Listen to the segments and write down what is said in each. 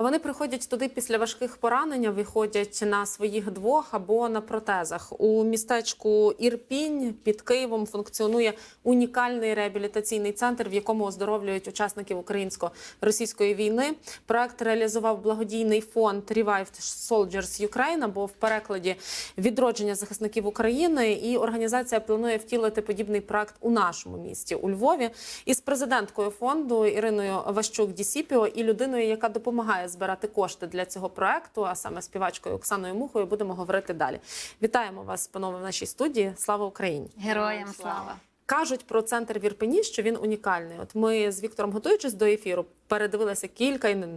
Вони приходять туди після важких поранень, виходять на своїх двох або на протезах. У містечку Ірпінь під Києвом функціонує унікальний реабілітаційний центр, в якому оздоровлюють учасників українсько-російської війни. Проект реалізував благодійний фонд Revived Soldiers Ukraine, або в перекладі відродження захисників України. І організація планує втілити подібний проект у нашому місті у Львові із президенткою фонду Іриною Ващук Дісіпіо і людиною, яка допомагає збирати кошти для цього проекту, а саме співачкою Оксаною Мухою, будемо говорити далі. Вітаємо вас, панове, в нашій студії. Слава Україні! Героям слава. Кажуть про центр в Ірпені, що він унікальний. От ми з Віктором, готуючись до ефіру, передивилися кілька і не-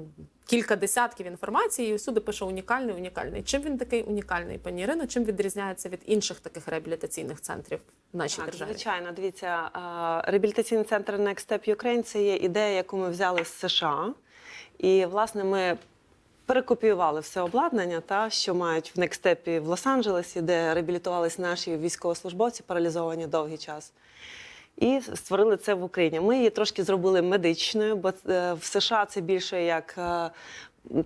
кілька десятків інформації. і Всюди пише унікальний, унікальний. Чим він такий унікальний, пані Ірино? Чим відрізняється від інших таких реабілітаційних центрів в нашій Так, державі? звичайно, дивіться, реабілітаційний центр Next Step Ukraine – це є ідея, яку ми взяли з США. І, власне, ми перекопіювали все обладнання, та, що мають в Step в Лос-Анджелесі, де реабілітувалися наші військовослужбовці, паралізовані довгий час. І створили це в Україні. Ми її трошки зробили медичною, бо е, в США це більше як е,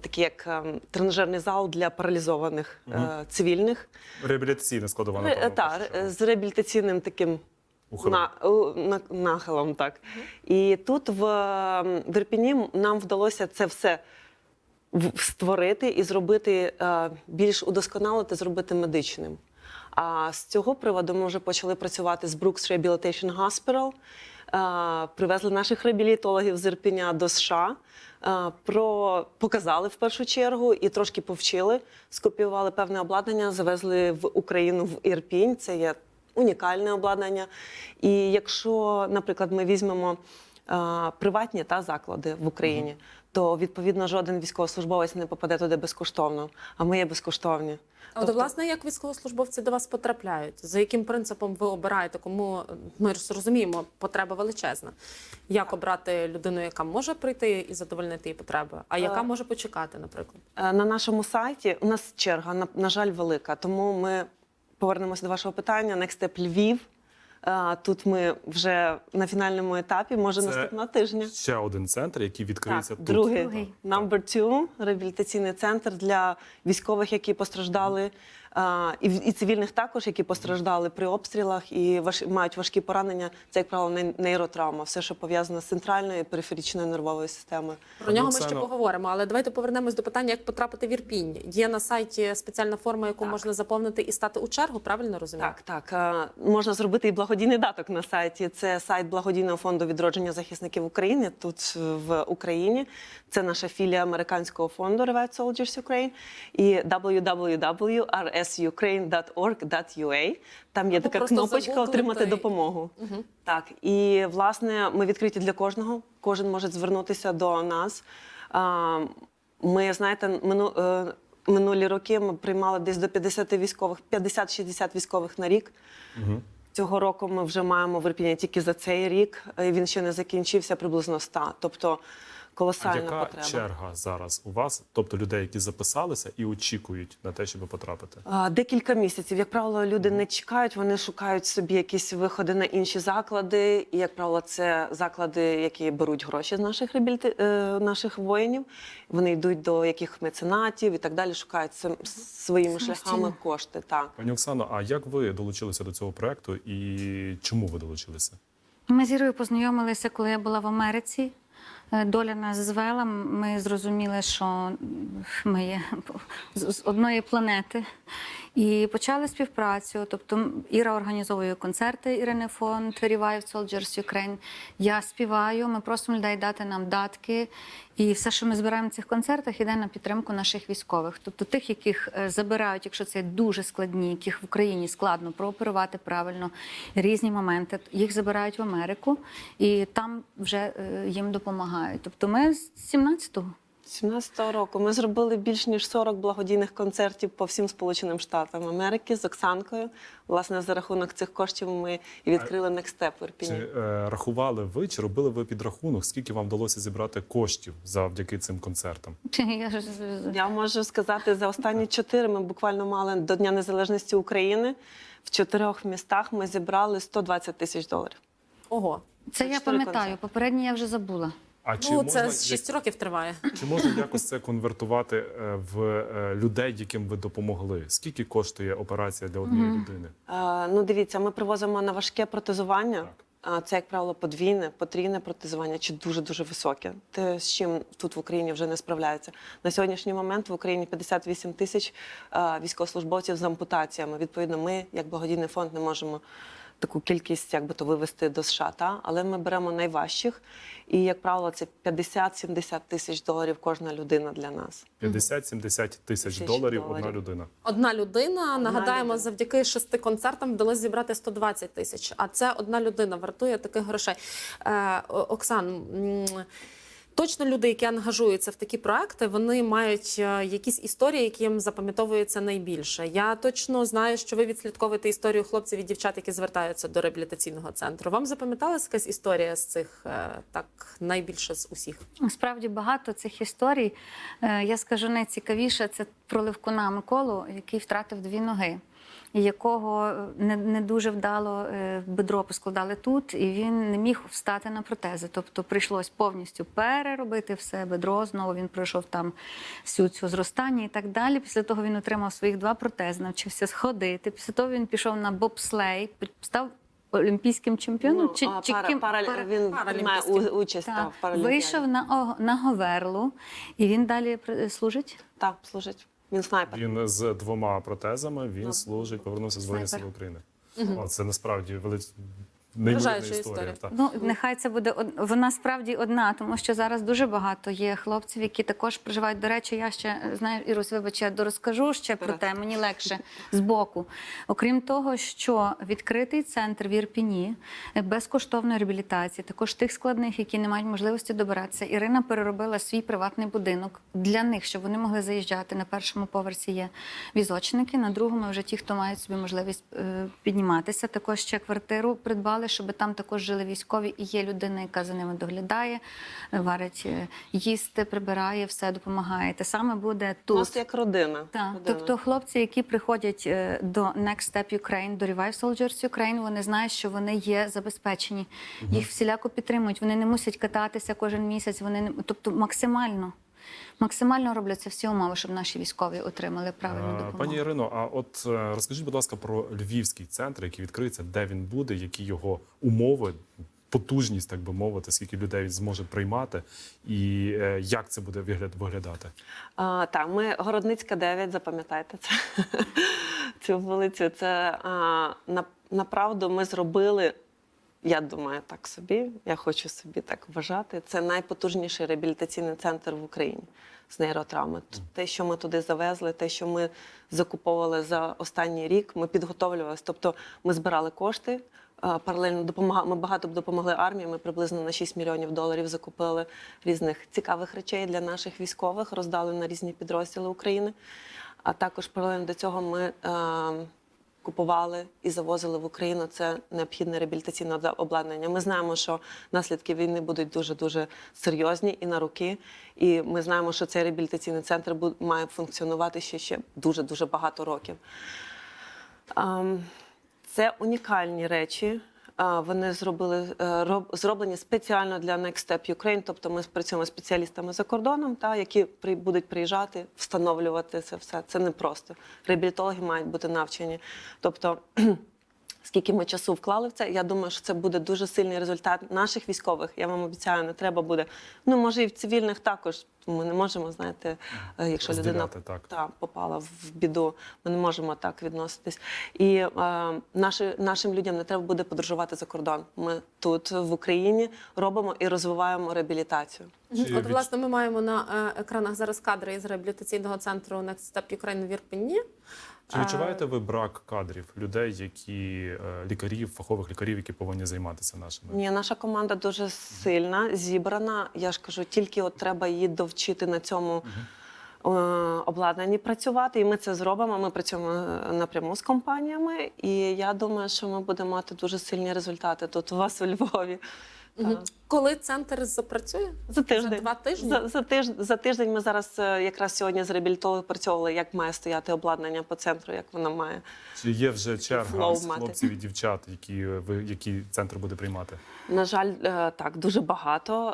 такий як е, тренажерний зал для паралізованих е, цивільних. Реабілітаційна складова, Ре- Так, з реабілітаційним таким. На, на, нахилом. Так. І тут в, в Ірпіні нам вдалося це все створити і зробити е, більш удосконалити, зробити медичним. А з цього приводу ми вже почали працювати з Brooks Rehabilitation Hospital. Е, Привезли наших реабілітологів з Ірпіня до США. е, Про показали в першу чергу і трошки повчили, скопіювали певне обладнання, завезли в Україну в Ірпінь. Це є унікальне обладнання. І якщо, наприклад, ми візьмемо е, приватні та заклади в Україні, то відповідно жоден військовослужбовець не попаде туди безкоштовно, а ми є безкоштовні. А От, власне, як військовослужбовці до вас потрапляють? За яким принципом ви обираєте? Кому ми ж розуміємо, потреба величезна. Як обрати людину, яка може прийти і задовольнити її потреби, а яка Е. може почекати, наприклад? Е, На нашому сайті у нас черга, на, на жаль, велика. Тому ми повернемося до вашого питання. Next Step Львів. Е, Тут ми вже на фінальному етапі, може Це наступного тижня. Ще один центр, який відкриється Так, тут. другий, number two, реабілітаційний центр для військових, які постраждали, і, в- і цивільних також, які постраждали при обстрілах і важ, мають важкі поранення. Це, як правило, ней- нейротравма, все, що пов'язано з центральною і периферичною нервовою системою. Про нього ми ще поговоримо, але давайте повернемось до питання, як потрапити в Ірпінь. Є на сайті спеціальна форма, яку Так. можна заповнити і стати у чергу. Правильно розумію? Так, так. е, Можна зробити і благодійний даток на сайті. Це сайт благодійного фонду відродження захисників України тут е, в Україні. Це наша філія американського фонду Revive Soldiers Ukraine і www.rsukraine.org.ua. Там є Або така кнопочка отримати і- допомогу. Так, і власне ми відкриті для кожного. Кожен може звернутися до нас. Ми знаєте, мину, е, минулі роки ми приймали десь до 50 військових, 50-60 військових на рік. Цього року ми вже маємо в Ірпіні тільки за цей рік. Він ще не закінчився приблизно 100. Тобто колосальна яка потреба. черга зараз у вас? Тобто людей, які записалися і очікують на те, щоб потрапити? А, Декілька місяців. Як правило, люди не чекають, вони шукають собі якісь виходи на інші заклади. І, як правило, це заклади, які беруть гроші з наших реабіліти... е, наших воїнів. Вони йдуть до яких меценатів і так далі, шукають сам- своїми шляхами кошти. Так. Пані Оксано, а як ви долучилися до цього проекту і чому ви долучилися? Ми з Ірою познайомилися, коли я була в Америці. Е, Доля нас звела. Ми зрозуміли, що ми є з з одної планети. І почали співпрацю. Тобто Іра організовує концерти Ірини фонд Revive Soldiers Ukraine. Я співаю. Ми просимо людей дати нам датки. І все, що ми збираємо в цих концертах, іде на підтримку наших військових. Тобто тих, яких е, забирають, якщо це дуже складні, яких в Україні складно прооперувати правильно різні моменти. Їх забирають в Америку і там вже е, їм допомагають. Тобто ми з 17-го. 17-го року ми зробили більш ніж 40 благодійних концертів по всім Сполученим Штатам Америки з Оксанкою. Власне, за рахунок цих коштів ми і відкрили Next Step в Ірпіні. Чи е, рахували ви, чи робили ви підрахунок, скільки вам вдалося зібрати коштів завдяки цим концертам? Я ж- Я можу сказати, за останні чотири ми буквально мали до Дня Незалежності України. В чотирьох містах ми зібрали 120 тисяч доларів. Ого, Це я пам'ятаю. Попередні я вже забула. А чи Ну, можна це як- 6 років триває. Чи можна якось це конвертувати е, в е, людей, яким ви допомогли? Скільки коштує операція для однієї людини? Е, ну, дивіться, ми привозимо на важке протезування. Так. А Це, як правило, подвійне, потрійне протезування чи дуже-дуже високе. Те, з чим тут в Україні вже не справляються. На сьогоднішній момент в Україні 58 тисяч військовослужбовців з ампутаціями. Відповідно, ми, як благодійний фонд, не можемо таку кількість як би то вивести до США. Та? Але ми беремо найважчих, і, як правило, це 50-70 тисяч доларів кожна людина для нас. 50-70 тисяч Тисяч доларів доларів. одна людина. Одна людина, нагадаємо, людина. завдяки шести концертам вдалося зібрати 120 тисяч. А це одна людина вартує таких грошей. Е, Оксан, точно люди, які ангажуються в такі проекти, вони мають е, якісь історії, які їм запам'ятовуються найбільше. Я точно знаю, що ви відслідковуєте історію хлопців і дівчат, які звертаються до реабілітаційного центру. Вам запам'яталась якась історія з цих е, так найбільше з усіх? Справді багато цих історій. Е, Я скажу найцікавіше це про Левкуна Миколу, який втратив дві ноги, якого е, не, не дуже вдало е, бедро поскладали тут, і він не міг встати на протези. Тобто прийшлось повністю переробити все бедро. Знову він пройшов там всю цю зростання і так далі. Після того він отримав своїх два протези, навчився сходити. Після того він пішов на бобслей, став олімпійським чемпіоном. Ну, чи, а чи пара- ким? пара- Пара- він має участь Так. та, в паралімпіаді. Вийшов на, на Говерлу, і він далі при- служить. Так, служить. Він снайпер. Він з двома протезами він служить, повернувся з Збройних сил. України. О, це насправді велич... неймовірна історія. історія. так. Ну нехай це буде од- вона справді одна, тому що зараз дуже багато є хлопців, які також проживають. До речі, я ще знаю, Ірус, вибач, я дорозкажу ще про те, мені легше з боку. Окрім того, що відкритий центр в Ірпіні е, безкоштовної реабілітації, також тих складних, які не мають можливості добиратися. Ірина переробила свій приватний будинок для них, щоб вони могли заїжджати. На першому поверсі є візочники, на другому вже ті, хто мають собі можливість е, підніматися. Також ще квартиру придбали, щоб там також жили військові, і є людина, яка за ними доглядає, варить е, їсти, прибирає, все допомагає. Те саме буде тут. Просто як родина. Так, Родина. тобто хлопці, які приходять е, до Next Step Ukraine, до Revive Soldiers Ukraine, вони знають, що вони є забезпечені. Їх всіляко підтримують. Вони не мусять кататися кожен місяць. Вони не тобто максимально. Максимально робляться всі умови, щоб наші військові отримали правильну Е, допомогу. Пані Ірино, а от е, розкажіть, будь ласка, про львівський центр, який відкриється, де він буде, які його умови, потужність, так би мовити, скільки людей він зможе приймати, і е, як це буде вигляд виглядати? А, так, ми Городницька 9, запам'ятайте це. Цю вулицю. Це а, на, направду ми зробили. Я думаю, так собі. Я хочу собі так вважати. Це найпотужніший реабілітаційний центр в Україні з нейротравми. Те, що ми туди завезли, те, що ми закуповували за останній рік, ми підготовлювалися. Тобто ми збирали кошти. Паралельно допомагали. Ми багато допомогли армії. Ми приблизно на 6 мільйонів доларів закупили різних цікавих речей для наших військових, роздали на різні підрозділи України. А також паралельно до цього ми е, купували і завозили в Україну це необхідне реабілітаційне обладнання. Ми знаємо, що наслідки війни будуть дуже дуже серйозні і на руки. І ми знаємо, що цей реабілітаційний центр має функціонувати ще ще дуже дуже багато років. Це унікальні речі. Вони зробили е, роб- зроблені спеціально для Next Step Ukraine, тобто ми працюємо з спеціалістами за кордоном, та які будуть приїжджати, встановлювати це все. Це не просто. Реабілітологи мають бути навчені. Тобто, скільки ми часу вклали в це, я думаю, що це буде дуже сильний результат наших військових. Я вам обіцяю, не треба буде. Ну може і в цивільних також. Ми не можемо, знаєте, е, якщо людина так. та, попала в біду, ми не можемо так відноситись. І е, наші, нашим людям не треба буде подорожувати за кордон. Ми тут в Україні робимо і розвиваємо реабілітацію. Чи От, від- власне, ми маємо на е, екранах зараз кадри із реабілітаційного центру Next Step Ukraine в Ірпені. Чи відчуваєте ви брак кадрів людей, які е, лікарів, фахових лікарів, які повинні займатися нашими? Ні, наша команда дуже сильна, зібрана. Я ж кажу, тільки от треба її довчити на цьому. е, Обладнанні працювати, і ми це зробимо. Ми працюємо е, напряму з компаніями, і я думаю, що ми будемо мати дуже сильні результати тут у вас у Львові. Мгм. Так. Коли центр запрацює? За тиждень. За два тижні? За, за, тиж, за тиждень ми зараз е, якраз сьогодні з реабілітологом працювали, як має стояти обладнання по центру, як воно має. Чи є вже черга з хлопців і дівчат, які ви які центр буде приймати? На жаль, е, так дуже багато.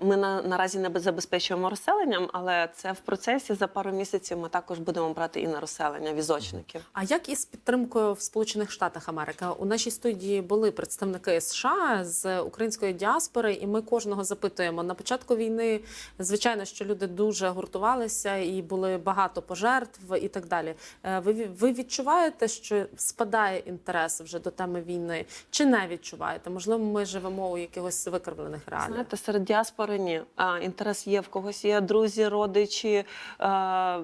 Е, Ми на, наразі не забезпечуємо розселенням, але це в процесі. За пару місяців ми також будемо брати і на розселення візочників. А як із підтримкою в Сполучених Штатах Америки? У нашій студії були представники США з української діаспори, і ми кожного запитуємо на початку війни. Звичайно, що люди дуже гуртувалися і були багато пожертв і так далі. Е, Ви ви відчуваєте, що спадає інтерес вже до теми війни, чи не відчуваєте? Можливо, ми живемо у якихось викривлених реаліях. Знаєте, серед діаспори ні. А, інтерес є в когось є друзі, родичі, е,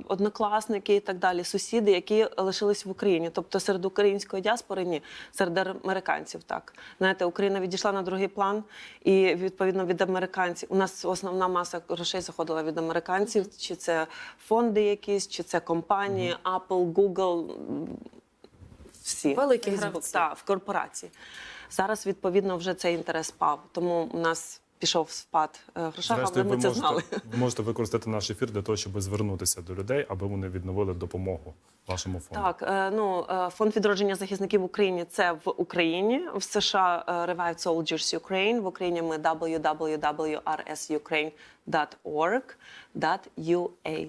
однокласники і так далі, сусіди, які лишились в Україні. Тобто серед української діаспори ні, серед американців так. Знаєте, Україна відійшла на другий план, і відповідно від американців. У нас основна маса грошей заходила від американців, чи це фонди якісь, чи це компанії, Apple, Google. Всі Великі гравці. та, в корпорації. Зараз відповідно вже цей інтерес пав. тому у нас пішов спад е, в грошах, але ми це можете, знали. можете використати наш ефір для того, щоб звернутися до людей, аби вони відновили допомогу вашому фонду. Так, е, ну е, фонд відродження захисників в Україні це в Україні. В США Revive Soldiers Ukraine. В Україні ми www.rsukraine.org.ua.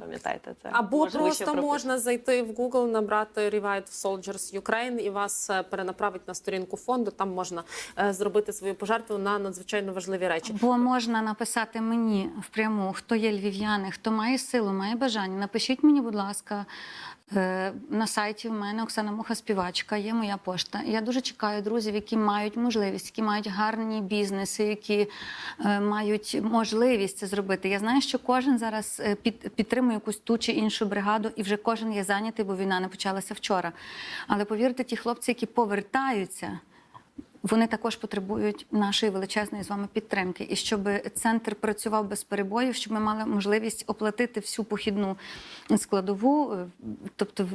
Пам'ятаєте це? Або Можливо, просто можна зайти в Google, набрати Revive Soldiers Ukraine і вас е, перенаправить на сторінку фонду. Там можна е, зробити свою пожертву на надзвичайно важливі речі. Бо можна написати мені впряму, хто є львів'яни, хто має силу, має бажання. Напишіть мені, будь ласка, на сайті в мене Оксана Муха співачка, є моя пошта. Я дуже чекаю друзів, які мають можливість, які мають гарні бізнеси, які е, мають можливість це зробити. Я знаю, що кожен зараз е, під, підтримує якусь ту чи іншу бригаду, і вже кожен є зайнятий, бо війна не почалася вчора. Але повірте, ті хлопці, які повертаються. Вони також потребують нашої величезної з вами підтримки, і щоб центр працював без перебоїв, щоб ми мали можливість оплатити всю похідну складову, е, тобто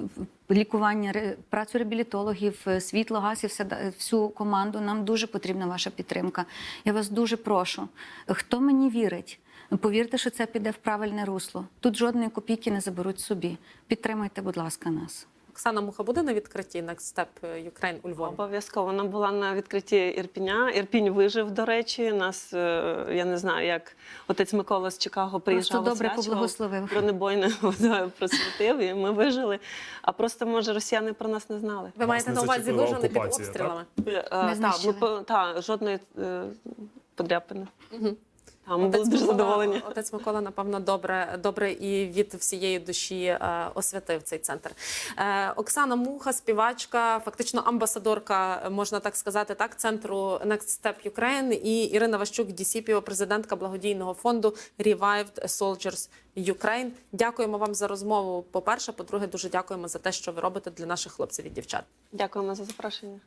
лікування, працю реабілітологів, е, світло, газ і все всю команду. Нам дуже потрібна ваша підтримка. Я вас дуже прошу. Хто мені вірить? Повірте, що це піде в правильне русло. Тут жодної копійки не заберуть собі. Підтримайте, будь ласка, нас. Оксана Муха буде на відкритті Next Step Ukraine у Львові? Обов'язково вона була на відкритті Ірпіня. Ірпінь вижив, до речі. Нас е, я не знаю, як отець Микола з Чикаго приїжджав. добре освячував, поблагословив. Бронебойне просвітив, і ми вижили. А просто може росіяни про нас не знали. Ви маєте на увазі вижили під обстрілами? Е, та, ми, та, жодної е, подряпини. Та, ми були дуже задоволені. Отець Микола, напевно, добре, добре і від всієї душі е, освятив цей центр. Е, Оксана Муха, співачка, фактично амбасадорка, можна так сказати, так, центру Next Step Ukraine і Ірина Ващук, DCPO, президентка благодійного фонду Revived Soldiers Ukraine. Дякуємо вам за розмову. По-перше, по-друге, дуже дякуємо за те, що ви робите для наших хлопців і дівчат. Дякуємо за запрошення.